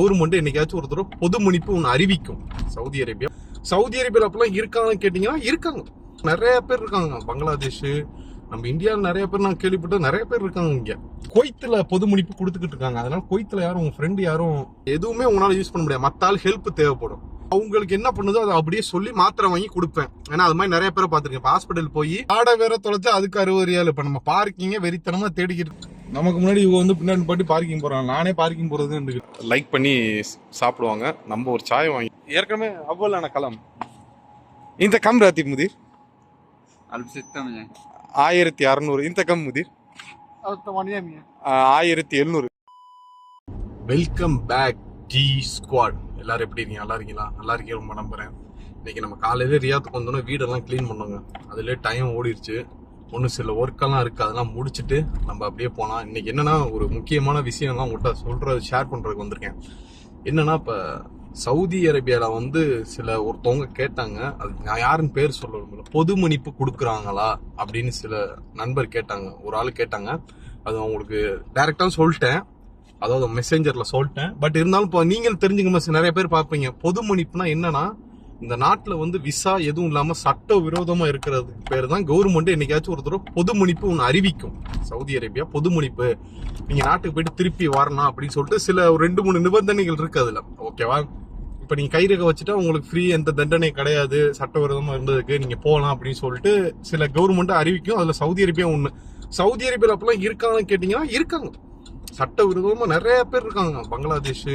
Government என்னைக்காச்சும் ஒரு தடவை பொது மன்னிப்பு ஒன்று அறிவிக்கும். Saudi Arabia. சவுதி அரேபியாவில் அப்பெல்லாம் இருக்காங்கன்னு கேட்டிங்கன்னா இருக்காங்க. நிறைய பேர் இருக்காங்க. பங்களாதேஷ் நம்ம இந்தியாவில் நிறைய பேர் நான் கேள்விப்பட்ட நிறைய பேர் இருக்காங்க இங்கே. கொய்த்தில் பொது மன்னிப்பு கொடுத்துக்கிட்டு இருக்காங்க. அதனால கொய்த்தில் யாரும் உங்கள் ஃப்ரெண்டு யாரும் எதுவுமே உங்களால் யூஸ் பண்ண முடியாது. மற்றால் ஹெல்ப் தேவைப்படும். அவங்களுக்கு என்ன பண்ணுதோ அதை அப்படியே சொல்லி மாத்திரை வாங்கி கொடுப்பேன். ஏன்னா அது மாதிரி நிறைய பேரை பார்த்துருக்கேன். இப்போ ஹாஸ்பிட்டல் போய் ஆடை வேற தொலைச்சா அதுக்கு அறுபது ரியால். இப்போ நம்ம பார்க்கிங்க வெறித்தனமாக தேடிக்கிட்டு நமக்கு முன்னாடி இவங்க வந்து பின்னாடி பாட்டி பார்க்கிங் போகிறாங்க நானே பார்க்கிங் போகிறது லைக் பண்ணி சாப்பிடுவாங்க. நம்ம ஒரு சாய் வாங்கி ஏற்கனவே அவ்வளோ களம் இந்த கம் ராத்தி முதிர். ஆயிரத்தி அறநூறு. இந்த கம் முதிர். ஆயிரத்தி எழுநூறு. வெல்கம் பேக் டி ஸ்குவாட் எல்லாரும் எப்படி இருக்கீங்க? நல்லா இருக்கீங்களா? நல்லா இருக்கீங்க ரொம்ப நம்புறேன். இன்னைக்கு நம்ம காலையில ரியாத்துக்கு வந்தோன்னே வீடெல்லாம் க்ளீன் பண்ணுவாங்க அதுலேயே டைம் ஓடிடுச்சு ஒன்றும் சில ஒர்க்கெல்லாம் இருக்குது அதெல்லாம் முடிச்சுட்டு நம்ம அப்படியே போனால் இன்றைக்கி என்னென்னா ஒரு முக்கியமான விஷயம்லாம் உங்கள்கிட்ட சொல்கிறது ஷேர் பண்ணுறதுக்கு வந்திருக்கேன். என்னென்னா இப்போ சவுதி அரேபியாவில் வந்து சில ஒருத்தவங்க கேட்டாங்க அது நான் யாருன்னு பேர் சொல்ல விரும்பல. பொது மன்னிப்பு கொடுக்குறாங்களா அப்படின்னு சில நண்பர் கேட்டாங்க. ஒரு ஆள் கேட்டாங்க. அது அவங்களுக்கு டைரெக்டாக சொல்லிட்டேன். அதாவது மெசேஞ்சரில் சொல்லிட்டேன். பட் இருந்தாலும் இப்போ நீங்கள் தெரிஞ்சுக்க மிஸ் நிறைய பேர் பார்ப்பீங்க. பொது மன்னிப்புனா என்னன்னா இந்த நாட்டில் வந்து விசா எதுவும் இல்லாமல் சட்ட விரோதமாக இருக்கிறதுக்கு பேர் தான் கவர்மெண்ட். என்னைக்காச்சும் ஒரு தடவை பொது மன்னிப்பு ஒன்று அறிவிக்கும். சவுதி அரேபியா பொது மன்னிப்பு நீங்கள் நாட்டுக்கு போயிட்டு திருப்பி வரணும் அப்படின்னு சொல்லிட்டு சில ஒரு ரெண்டு மூணு நிபந்தனைகள் இருக்குது அதில். ஓகேவா இப்போ நீங்கள் கைரேகை வச்சுட்டா உங்களுக்கு ஃப்ரீ எந்த தண்டனை கிடையாது. சட்டவிரோதமா இருந்ததுக்கு நீங்கள் போகலாம் அப்படின்னு சொல்லிட்டு சில கவர்மெண்ட் அறிவிக்கும். அதில் சவுதி அரேபியா ஒன்று சவுதி அரேபியாவில் அப்பெல்லாம் இருக்காங்கன்னு கேட்டிங்கன்னா இருக்காங்க. சட்டவிரோதமா நிறைய பேர் இருக்காங்க. பங்களாதேஷ்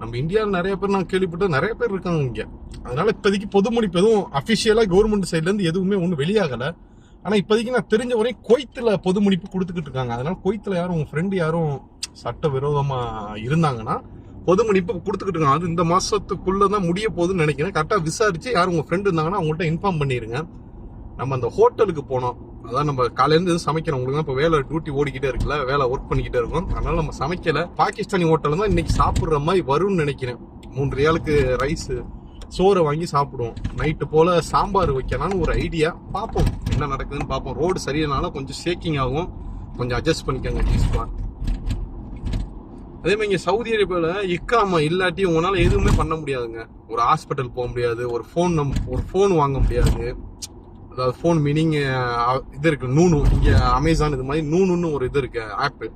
நம்ம இந்தியாவில் நிறைய பேர் நான் கேள்விப்பட்ட நிறைய பேர் இருக்காங்க இங்கே. அதனால இப்போதைக்கு பொது முடிப்பு எதுவும் அஃபிஷியலாக கவர்மெண்ட் சைட்லேருந்து எதுவுமே ஒன்றும் வெளியாகலை. ஆனால் இப்போதைக்கு நான் தெரிஞ்ச வரையும் குவைத்துல பொது முடிப்பு கொடுத்துக்கிட்டு இருக்காங்க. அதனால குவைத்துல யாரும் உங்கள் ஃப்ரெண்டு யாரும் சட்ட விரோதமாக இருந்தாங்கன்னா பொது மன்னிப்பு கொடுத்துக்கிட்டு இருக்காங்க. அது இந்த மாசத்துக்குள்ள தான் முடிய போகுதுன்னு நினைக்கிறேன். கரெக்டாக விசாரிச்சு யாரும் உங்க ஃப்ரெண்டு இருந்தாங்கன்னா அவங்கள்ட்ட இன்ஃபார்ம் பண்ணிருங்க. நம்ம அந்த ஹோட்டலுக்கு போனோம். அதான் நம்ம காலையிலேருந்து எதுவும் சமைக்கிறோம் உங்களுக்கு இப்போ வேலை டியூட்டி ஓடிக்கிட்டே இருக்குல்ல வேலை ஒர்க் பண்ணிக்கிட்டே இருக்கோம். அதனால நம்ம சமைக்கல. பாகிஸ்தானி ஹோட்டல் தான் இன்னைக்கு சாப்பிட்ற மாதிரி வரும்னு நினைக்கிறேன். மூன்று ஏழுக்கு ரைஸ் சோறை வாங்கி சாப்பிடுவோம். நைட்டு போல் சாம்பார் வைக்கலாம்னு ஒரு ஐடியா பார்ப்போம். என்ன நடக்குதுன்னு பார்ப்போம். ரோடு சரியானாலும் கொஞ்சம் ஷேக்கிங் ஆகும். கொஞ்சம் அட்ஜஸ்ட் பண்ணிக்கோங்க ஜீஸ்பார் அதே மாதிரி இங்கே சவுதி அரேபியாவில் இக்காம இல்லாட்டி உங்களால் எதுவுமே பண்ண முடியாதுங்க. ஒரு ஹாஸ்பிட்டல் போக முடியாது. ஒரு ஃபோன் நம் ஒரு ஃபோன் வாங்க முடியாது. அதாவது ஃபோன் மீனிங் இது இருக்கு. நூனு. இங்கே அமேசான் இது மாதிரி நூனுன்னு ஒரு இது இருக்கு ஆப்பு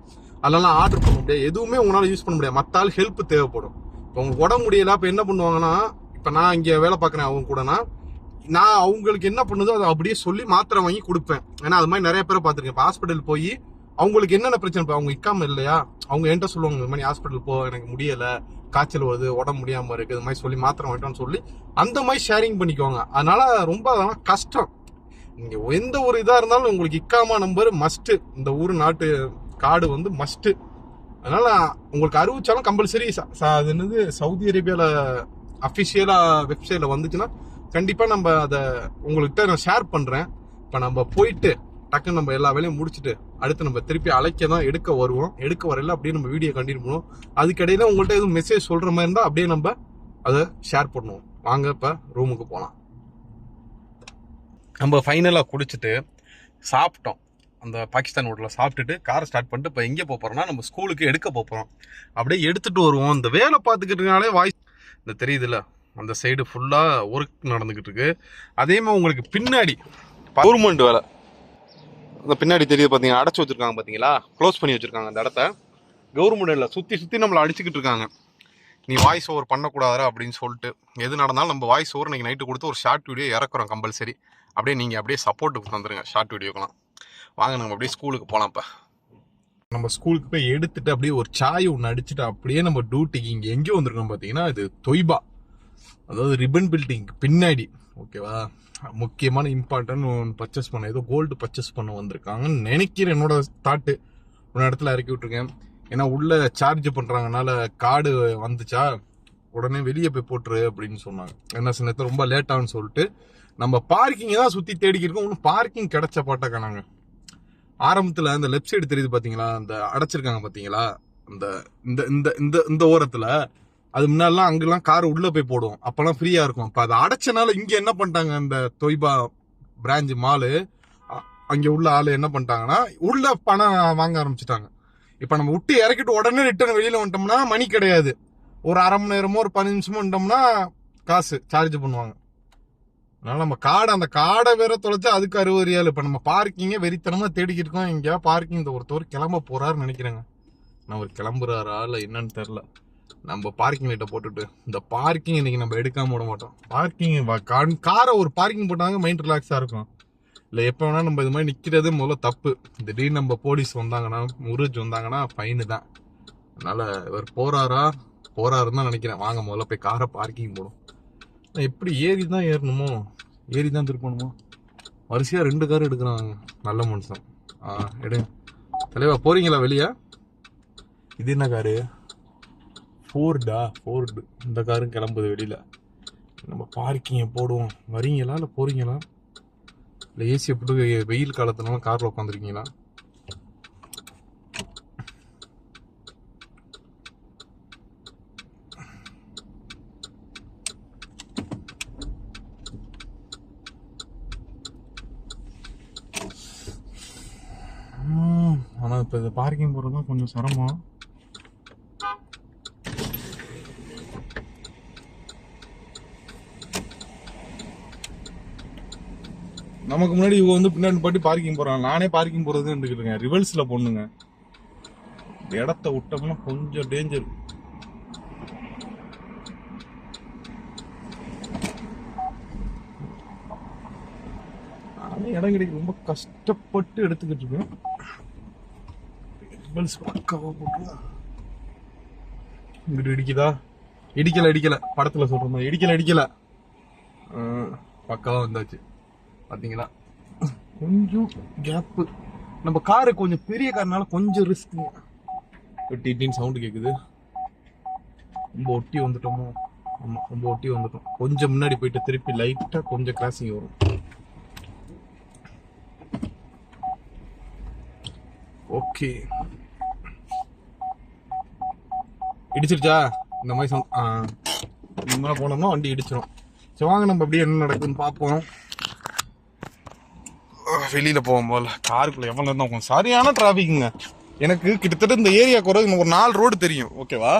அதெல்லாம் ஆர்டர் பண்ண முடியாது. எதுவுமே உங்களால் யூஸ் பண்ண முடியாது. மற்றால் ஆள் ஹெல்ப் தேவைப்படும். இப்போ உங்களுக்கு உடம்பு முடியல இப்போ என்ன பண்ணுவாங்கன்னா இப்போ நான் இங்கே வேலை பார்க்குறேன் அவங்க கூடனா நான் அவங்களுக்கு என்ன பண்ணுதோ அதை அப்படியே சொல்லி மாத்திரை வாங்கி கொடுப்பேன். ஏன்னா அது மாதிரி நிறைய பேரை பார்த்துருக்கேன். இப்போ ஹாஸ்பிட்டல் போய் அவங்களுக்கு என்னென்ன பிரச்சனை? இப்போ அவங்க இக்காமல் இல்லையா? அவங்க என்கிட்ட சொல்லுவாங்க இந்த மாதிரி ஹாஸ்பிட்டல் போ எனக்கு முடியலை. காய்ச்சல் வருது உடம்பு முடியாமல் இருக்குது இது மாதிரி சொல்லி மாத்திரை வாங்கிட்டோம்னு சொல்லி அந்த மாதிரி ஷேரிங் பண்ணிக்குவாங்க. அதனால ரொம்ப அதெல்லாம் கஷ்டம். நீங்கள் எந்த ஒரு இதாக இருந்தாலும் உங்களுக்கு இக்காமா நம்பர் மஸ்ட்டு இந்த ஊர் நாட்டு கார்டு வந்து மஸ்ட்டு அதனால் உங்களுக்கு அறிவிச்சாலும் கம்பல்சரி அது என்னது சவுதி அரேபியாவில் அஃபிஷியலாக வெப்சைட்ல வந்துச்சுன்னா கண்டிப்பாக நம்ம அதை உங்கள்கிட்ட நான் ஷேர் பண்ணுறேன் இப்போ நம்ம போயிட்டு டக்குன்னு நம்ம எல்லா வேலையும் முடிச்சுட்டு அடுத்து நம்ம திருப்பி அழைக்க தான் எடுக்க வருவோம். எடுக்க வரையில அப்படியே நம்ம வீடியோ கண்டினியூ பண்ணுவோம். அதுக்கிடையில உங்கள்கிட்ட எதுவும் மெசேஜ் சொல்கிற மாதிரி இருந்தால் அப்படியே நம்ம அதை ஷேர் பண்ணுவோம். வாங்க இப்போ ரூமுக்கு போகலாம் நம்ம ஃபைனலாக குடிச்சிட்டு சாப்பிட்டோம். அந்த பாகிஸ்தான் ஹோட்டலில் சாப்பிட்டுட்டு காரை ஸ்டார்ட் பண்ணிட்டு இப்போ எங்கே போகிறோம்னா நம்ம ஸ்கூலுக்கு எடுக்க போகிறோம் அப்படியே எடுத்துகிட்டு வருவோம். இந்த வேலை பார்த்துக்கிட்டனாலே வாய்ஸ் இந்த தெரியுதுல்ல? அந்த சைடு ஃபுல்லாக ஒர்க் நடந்துக்கிட்டு இருக்கு அதே மாதிரி உங்களுக்கு பின்னாடி கவர்மெண்ட் வேலை. அந்த பின்னாடி தெரியுது பார்த்தீங்கன்னா அடைச்சி வச்சிருக்காங்க பார்த்தீங்களா க்ளோஸ் பண்ணி வச்சுருக்காங்க அந்த இடத்த. கவர்மெண்ட் இல்லை சுற்றி சுற்றி நம்மளை அடிச்சுக்கிட்டு இருக்காங்க. நீ வாய்ஸ் ஓவர் பண்ணக்கூடாதா அப்படின்னு சொல்லிட்டு எது நடந்தாலும் நம்ம வாய்ஸ் ஓவர் இன்னைக்கு நைட்டு கொடுத்து ஒரு ஷார்ட் வீடியோ இறக்குறோம் கம்பல்சரி அப்படியே நீங்கள் அப்படியே சப்போர்ட்டுக்கு தந்துருங்க. ஷார்ட் வீடியோக்கெலாம் வாங்க நம்ம அப்படியே ஸ்கூலுக்கு போகலாம் இப்போ நம்ம ஸ்கூலுக்கு போய் எடுத்துட்டு அப்படியே ஒரு சாய் ஒன்று அடிச்சுட்டு அப்படியே நம்ம டியூட்டிக்கு இங்கே எங்கே வந்திருக்கோம் பார்த்தீங்கன்னா இது தொய்பா. அதாவது ரிப்பன் பில்டிங் பின்னாடி. ஓகேவா முக்கியமான இம்பார்ட்டன்ட் ஒன்று பர்ச்சேஸ் பண்ண ஏதோ கோல்டு பர்ச்சேஸ் பண்ண வந்திருக்காங்கன்னு நினைக்கிறேன் என்னோட தாட்டு ஒரு இடத்துல இறக்கி விட்ருக்கேன் ஏன்னா உள்ளே சார்ஜ் பண்ணுறாங்கனால கார்டு வந்துச்சா? உடனே வெளியே போய் போட்டுரு அப்படின்னு சொன்னாங்க. என்ன சின்னத்தை ரொம்ப லேட்டான்னு சொல்லிட்டு நம்ம பார்க்கிங்கை தான் சுற்றி தேடிக்கிருக்கோம் ஒன்றும் பார்க்கிங் கிடைச்ச பாட்டை காணாங்க. ஆரம்பத்தில் அந்த லெஃப்ட் சைடு தெரியுது பார்த்தீங்களா அந்த அடைச்சிருக்காங்க பார்த்தீங்களா அந்த இந்த இந்த இந்த இந்த ஓரத்தில். அது முன்னாடிலாம் அங்கெல்லாம் கார் உள்ளே போய் போடுவோம் அப்போல்லாம் ஃப்ரீயாக இருக்கும். இப்போ அதை அடைச்சனால இங்கே என்ன பண்ணிட்டாங்க? அந்த தொய்பா பிராஞ்சு மாலு அங்கே உள்ள ஆள் என்ன பண்ணிட்டாங்கன்னா உள்ள பணம் வாங்க ஆரம்பிச்சிட்டாங்க. இப்போ நம்ம விட்டு இறக்கிட்டு உடனே ரிட்டர்ன் வெளியில் வந்துட்டோம்னா மணி கிடையாது. ஒரு அரை மணி நேரமோ ஒரு பதினஞ்சு நிமிஷமோ வந்துட்டோம்னா காசு சார்ஜ் பண்ணுவாங்க. அதனால நம்ம காடை அந்த காடை வேற தொலைச்சா அதுக்கு அறுபது ரியால் இப்போ நம்ம பார்க்கிங்கே வெறித்தனமாக தேடிக்கிட்டு இருக்கோம். எங்கேயா பார்க்கிங் இந்த ஒருத்தவர் கிளம்ப போறாருன்னு நினைக்கிறேங்க. நான் அவர் கிளம்புறாரா இல்லை என்னன்னு தெரில நம்ம பார்க்கிங் லைட்டை போட்டுட்டு இந்த பார்க்கிங் இன்னைக்கு நம்ம எடுக்காம விட மாட்டோம். பார்க்கிங் காரை ஒரு பார்க்கிங் போட்டாங்க மைண்ட் ரிலாக்ஸாக இருக்கும். இல்லை எப்போ வேணால் நம்ம இது மாதிரி நிற்கிறது முதல்ல தப்பு. திடீர்னு நம்ம போலீஸ் வந்தாங்கன்னா முருஜ் வந்தாங்கன்னா ஃபைனு தான். அதனால் இவர் போகிறாரா போகிறாருன்னு தான் நினைக்கிறேன். வாங்க முதல்ல போய் காரை பார்க்கிங் போடும். எப்படி ஏறி தான் ஏறணுமோ? ஏறி தான் திருப்பணுமோ? வரிசையாக ரெண்டு கார் எடுக்கிறாங்க நல்ல மனுஷன். ஆ எடுங்க தலைவா போறீங்களா வெளியே? இது என்ன காரு? ஃபோர்டா? ஃபோர்டு. இந்த காரும் கிளம்புது வெளியில. நம்ம பார்க்கிங்கை போடுவோம். வரீங்களா இல்லை போறீங்களா? இல்லை ஏசியை போட்டு வெயில் காலத்துலலாம் காரில் உட்காந்துருக்கீங்களா ஆனால் இப்போ இது பார்க்கிங் போகிறது தான் கொஞ்சம் சிரமம். நமக்கு முன்னாடி இவங்க வந்து பின்னாடி பாட்டி பார்க்கிங் போகிறாங்க நானே பார்க்கிங் போகிறதுன்னு இருந்துக்கிட்டுங்க ரிவல்ஸில் பொண்ணுங்க இடத்த விட்டோம்னா கொஞ்சம் டேஞ்சர் இடம் கிடைக்க ரொம்ப கஷ்டப்பட்டு எடுத்துக்கிட்டு இருக்கேன். ரிவர்ஸ் பக்காவா போட்டு இங்கிட்டு இடிக்குதா? இடிக்கல இடிக்கல. படத்துல சொல்ற மாதிரி. இடிக்கல இடிக்கல. ஆ, வந்தாச்சு. பாத்தீங்களா? கொஞ்சம் கேப்பு நம்ம காரு கொஞ்சம் பெரிய கார்னால கொஞ்சம் ரிஸ்க் டிட்டின்னு சவுண்டு கேக்குது. ரொம்ப ஒட்டி வந்துட்டோமோ? ஆமா ரொம்ப ஒட்டி வந்துட்டோம். கொஞ்சம் முன்னாடி போயிட்டு திருப்பி லைட்டா கொஞ்சம் கிராசிங் வரும். ஓகே. இடிச்சிருச்சா? இந்த மாதிரி சொல் ஆ. இந்த மாதிரி போனோம்னா வண்டி இடிச்சிடும் சரி வாங்க நம்ம அப்படியே என்ன நடக்குதுன்னு பார்ப்போம். வெளியில் போவோம் போல. காருக்குள்ளே எவ்வளோ நேரம் உட்காந்து சரியான டிராஃபிக்குங்க எனக்கு கிட்டத்தட்ட இந்த ஏரியா குறை ஒரு நாலு ரோடு தெரியும். ஓகேவா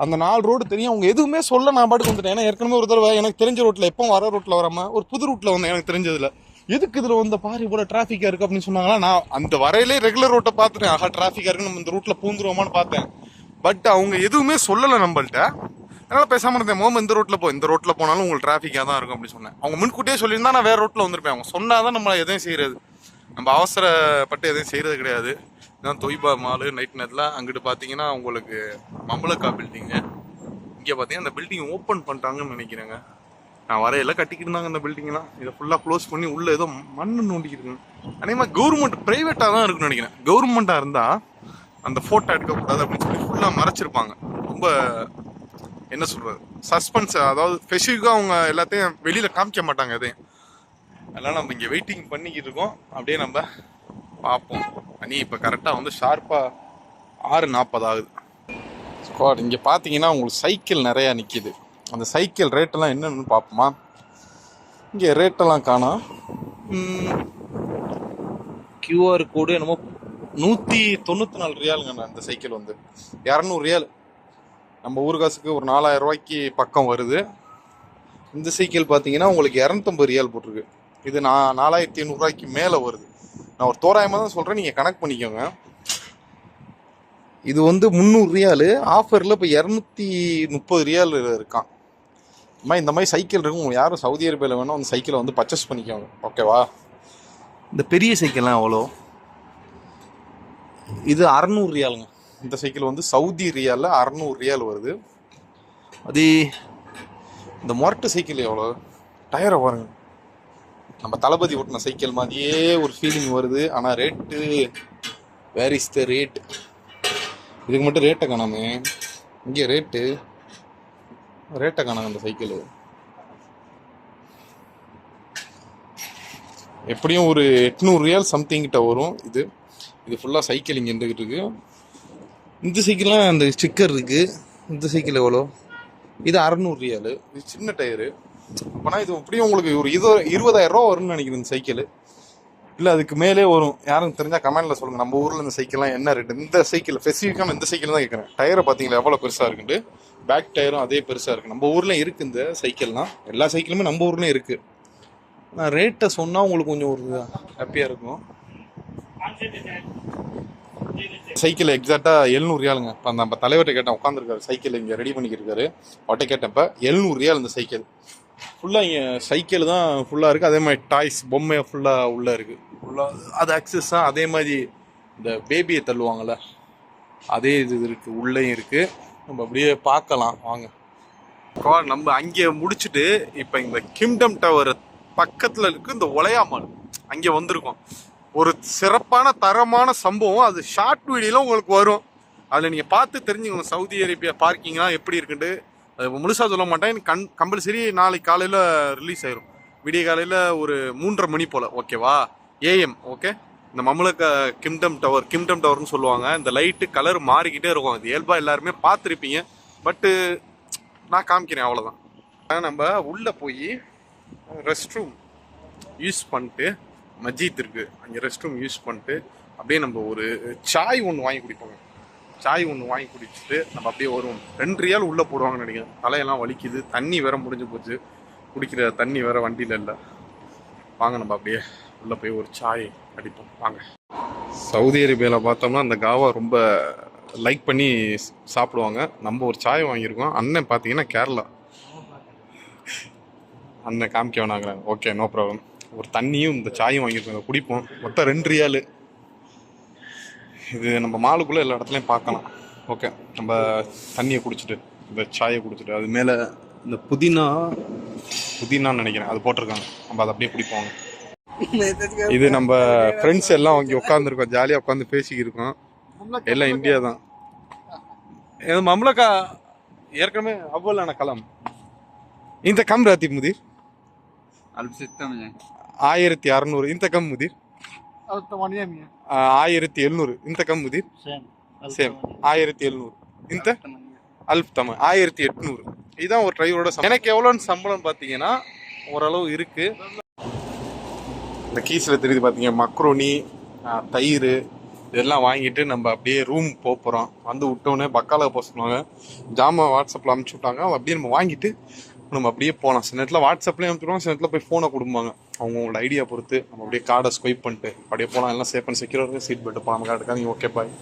அந்த நாலு ரோடு தெரியும். அவங்க எதுவுமே சொல்ல நான் பாட்டுக்கு வந்துட்டேன். ஏன்னா ஏற்கனவே ஒரு தடவை எனக்கு தெரிஞ்ச ரோட்டில் எப்போ வர ரோட்டில் வராமல் ஒரு புது ரூட்டில் வந்தேன். எனக்கு தெரிஞ்சதில்லை எதுக்கு இதுல வந்த பாரு இவ்வளவு டிராஃபிக்கா இருக்கு அப்படின்னு சொன்னாங்களா நான் அந்த வரையிலே ரெகுலர் ரோட்டை பார்த்துட்டேன். ஆஹா டிராஃபிக்கா இருக்கு நம்ம இந்த ரூட்ல பூந்துருவோமான்னு பார்த்தேன். பட் அவங்க எதுவுமே சொல்லல நம்மள்ட்ட. அதனால பேசாம இருந்தேன். மோம் இந்த ரோட்டில் போ இந்த ரோட்ல போனாலும் உங்களுக்கு டிராஃபிக்கா தான் இருக்கும் அப்படின்னு சொன்னேன். அவங்க முன்கூட்டியே சொல்லியிருந்தா நான் வேற ரோட்டில் வந்திருப்பேன். அவங்க சொன்னாதான் நம்ம எதையும் செய்யறது. நம்ம அவசரப்பட்டு எதையும் செய்யறது கிடையாது. இதான் தொய்பா மாலு நைட் நேரத்தில் அங்கிட்டு பார்த்தீங்கன்னா உங்களுக்கு மம்பளக்கா பில்டிங்கு இங்கே பார்த்தீங்கன்னா அந்த பில்டிங் ஓப்பன் பண்ணிட்டாங்கன்னு நினைக்கிறேங்க. நான் வரையெல்லாம் கட்டிக்கிட்டு இருந்தாங்க இந்த பில்டிங்லாம் இதை ஃபுல்லாக க்ளோஸ் பண்ணி உள்ளே ஏதோ மண்ணு நோண்டிக்கிட்டு அதே மாதிரி கவர்மெண்ட் ப்ரைவேட்டாக தான் இருக்குன்னு நினைக்கிறேன். கவர்மெண்ட்டாக இருந்தால் அந்த ஃபோட்டோ எடுக்கக்கூடாது அப்படின்னு சொல்லி ஃபுல்லாக மறைச்சிருப்பாங்க. ரொம்ப என்ன சொல்கிறது சஸ்பென்ஸ் அதாவது ஸ்பெசிஃபிக்காக அவங்க எல்லாத்தையும் வெளியில் காமிக்க மாட்டாங்க எதையும். அதெல்லாம் நம்ம இங்கே வெயிட்டிங் பண்ணிக்கிட்டு இருக்கோம். அப்படியே நம்ம பார்ப்போம். அனி இப்போ கரெக்டாக வந்து ஷார்ப்பாக ஆறு நாற்பது ஆகுது. ஸ்குவாட் இங்கே பார்த்தீங்கன்னா உங்களுக்கு சைக்கிள் நிறையா நிற்கிது அந்த சைக்கிள் ரேட்டெல்லாம் என்னென்னு பார்ப்போமா? இங்கே ரேட்டெல்லாம் காணோம் கியூஆர் கோடு என்னமோ நூற்றி தொண்ணூற்றி நாலு ரியாலுங்க அந்த சைக்கிள் வந்து. இரநூறு ரியால். நம்ம ஊர் காசுக்கு ஒரு நாலாயிரம் ரூபாய்க்கு பக்கம் வருது. இந்த சைக்கிள் பார்த்தீங்கன்னா உங்களுக்கு இரநூத்தம்பது ரியால் போட்டிருக்கு. இது நான் நாலாயிரத்தி ஐநூறுரூவாய்க்கு மேலே வருது. நான் ஒரு தோராயமாக தான் சொல்கிறேன் நீங்கள் கணக்கு பண்ணிக்கோங்க. இது வந்து முந்நூறு ரியாலு. ஆஃபரில் இப்போ இரநூத்தி முப்பது ரியால் இருக்கான். அம்மா இந்த மாதிரி சைக்கிள் இருக்கும். உங்களுக்கு யாரும் சவுதி அரேபியாவில் வேணும் அந்த சைக்கிளை வந்து பர்ச்சேஸ் பண்ணிக்கோங்க. ஓகேவா இந்த பெரிய சைக்கிள்லாம் எவ்வளோ? இது அறநூறு ரியாலுங்க. இந்த சைக்கிள் வந்து சவுதி ரியாலில் அறநூறு ரியால் வருது. அது இந்த மொரட்டு சைக்கிள் எவ்வளோ? டயரை பாருங்க. நம்ம தளபதி ஓட்டின சைக்கிள் மாதிரியே ஒரு ஃபீலிங் வருது. ஆனால் rate where is the rate இதுக்கு மட்டும் ரேட்டை காணாமே. இங்கே ரேட்டு ரேட்டை காணாங்க அந்த சைக்கிள். எப்படியும் ஒரு எட்நூறு ரியால் சம்திங் கிட்ட வரும் இது. இது ஃபுல்லாக சைக்கிள் இங்கே இருந்துக்கிட்டு இருக்கு. இந்த சைக்கிள்லாம் அந்த ஸ்டிக்கர் இருக்குது இந்த சைக்கிள் எவ்வளோ? இது அறநூறு ரியாலு. இது சின்ன டயரு அப்போனா இது எப்படியும் உங்களுக்கு ஒரு இது இருபதாயிரம் ரூபா வரும்னு நினைக்கிறேன் இந்த சைக்கிள். இல்லை அதுக்கு மேலே வரும். யாரும் தெரிஞ்சால் கமெண்டில் சொல்லுங்கள் நம்ம ஊரில் இந்த சைக்கிள்லாம் என்ன ரேட் இந்த சைக்கிள் ஸ்பெசிஃபிக்கான இந்த சைக்கிள் தான் கேட்குறேன் டயரை பார்த்தீங்களா எவ்வளோ பெருசாக இருக்குன்ட்டு? பேக் டயரும் அதே பெருசாக இருக்குது நம்ம ஊரில் இருக்குது இந்த சைக்கிள்லாம் எல்லா சைக்கிளுமே நம்ம ஊர்லேயும் இருக்குது நான் ரேட்டை சொன்னால் உங்களுக்கு கொஞ்சம் ஒரு ஹாப்பியாக இருக்கும். சைக்கிள் எக்ஸாக்டாக எழுநூறு ரியாலுங்க. இப்போ நம்ம தலைவர்கிட்ட கேட்டேன் உட்காந்துருக்காரு சைக்கிள் இங்கே ரெடி பண்ணிக்கிருக்காரு அவர்கிட்ட கேட்டப்போ எழுநூறு ரியால் இந்த சைக்கிள் ஃபுல்லாக இங்கே சைக்கிள் தான் ஃபுல்லாக இருக்குது அதே மாதிரி டாய்ஸ் பொம்மை ஃபுல்லாக உள்ளே இருக்குது ஃபுல்லாக அது அக்சஸ் தான் அதே மாதிரி இந்த பேபியை தள்ளுவாங்கள்ல அதே இது இருக்குது உள்ளேயும் இருக்குது நம்ம அப்படியே பார்க்கலாம். வாங்க. நம்ம அங்கே முடிச்சுட்டு இப்போ இந்த கிங்டம் டவர் பக்கத்தில் இருக்குது இந்த ஒலையாமல் அங்கே வந்திருக்கோம். ஒரு சிறப்பான தரமான சம்பவம். அது ஷார்ட் வீடியோலாம் உங்களுக்கு வரும். அதில் நீங்கள் பார்த்து தெரிஞ்சுக்கணும் சவுதி அரேபியா பார்க்கிங்லாம் எப்படி இருக்குன்ட்டு. முழுசாக சொல்ல மாட்டேன். கண் கம்பல்சரி நாளைக்கு காலையில் ரிலீஸ் ஆயிரும். விடிய காலையில் ஒரு மூன்றரை மணி போல் ஓகேவா ஏஎம் ஓகே இந்த மம்முலக்க கிம்டம் டவர் கிம்டம் டவர்னு சொல்லுவாங்க. இந்த லைட்டு கலர் மாறிக்கிட்டே இருக்கும். அது இயல்பாக எல்லாருமே பார்த்துருப்பீங்க. பட்டு நான் காமிக்கிறேன் அவ்வளோதான் நம்ம உள்ளே போய் ரெஸ்ட் ரூம் யூஸ் பண்ணிட்டு மஜீத் இருக்கு. அங்கே ரெஸ்ட் ரூம் யூஸ் பண்ணிட்டு அப்படியே நம்ம ஒரு சாய் ஒன்று வாங்கி குடிப்போங்க சாய் ஒன்று வாங்கி குடிச்சிட்டு நம்ம அப்படியே வருவோம் ரெண்டு ரியால் உள்ளே போடுவாங்கன்னு நினைக்கிறேன். தலையெல்லாம் வலிக்குது. தண்ணி வேற முடிஞ்சு போச்சு. குடிக்கிற தண்ணி வேற வண்டியில் இல்லை. வாங்க நம்ம அப்படியே உள்ளே போய் ஒரு சாய் அடிப்போம். வாங்க. சவுதி அரேபியாவில் பார்த்தோம்னா அந்த காவா ரொம்ப லைக் பண்ணி சாப்பிடுவாங்க. நம்ம ஒரு சாய் வாங்கியிருக்கோம். அண்ணன் பார்த்தீங்கன்னா கேரளா. அண்ணன் காமிக்க வேணாங்கிறாங்க ஓகே நோ ப்ராப்ளம் ஒரு தண்ணியும் இந்த சாயும் வாங்கியிருக்கோம். குடிப்போம். மொத்தம் ரெண்டு ரியாலு. இது நம்ம மாலுக்குள்ளே எல்லா இடத்துலையும் பார்க்கலாம். ஓகே நம்ம தண்ணியை குடிச்சிட்டு இந்த சாயை குடிச்சிட்டு அது மேலே இந்த புதினா புதினான்னு நினைக்கிறேன் அது போட்டிருக்காங்க. நம்ம அதை அப்படியே குடிப்போங்க இது நம்ம ஃப்ரெண்ட்ஸ் எல்லாம் வாங்கி உட்காந்துருக்கோம் ஜாலியாக உட்காந்து பேசிக்கிருக்கோம். எல்லாம் இந்தியா தான். இது மம்லக்கா ஏற்கனவே அவ்வளோ கலாம் இந்த கம் ராத்தி முதிர். ஆயிரத்தி அறநூறு இந்த கம் முதிர். ஆயிரத்தி எழுநூறு. இந்த ಕಮ್ಮುದಿ ಸೇಮ್ ஆயிரத்தி எழுநூறு. இந்த? அல்ஃப் தமிழ் ஆயிரத்தி எட்நூறு. இதுதான் ஒரு டிரைவரோட எனக்கு எவ்வளோன்னு சம்பளம் பார்த்தீங்கன்னா ஓரளவு இருக்கு. இந்த கீஸில் தெரியுது பார்த்தீங்க மக்ரோனி தயிர் இதெல்லாம் வாங்கிட்டு நம்ம அப்படியே ரூம் போகிறோம் வந்து விட்டோன்னே பக்கால போக சொன்னாங்க ஜாமா வாட்ஸ்அப்பில் அனுப்பிச்சி விட்டாங்க. அப்படியே நம்ம வாங்கிட்டு நம்ம அப்படியே போகலாம் சில நேரத்தில் வாட்ஸ்அப்லேயும் அனுப்பிச்சிடுவாங்க சில நேரத்தில் போய் ஃபோனை கொடுப்பாங்க அவங்களோட ஐடியா பொறுத்து நம்ம அப்படியே கார்டை ஸ்வைப் பண்ணிட்டு அப்படியே போகலாம் எல்லாம் சேஃப் அண்ட் செக்யூராக சீட் பெல்ட் போகாமல் கார்டு நீ ஓகே பாய்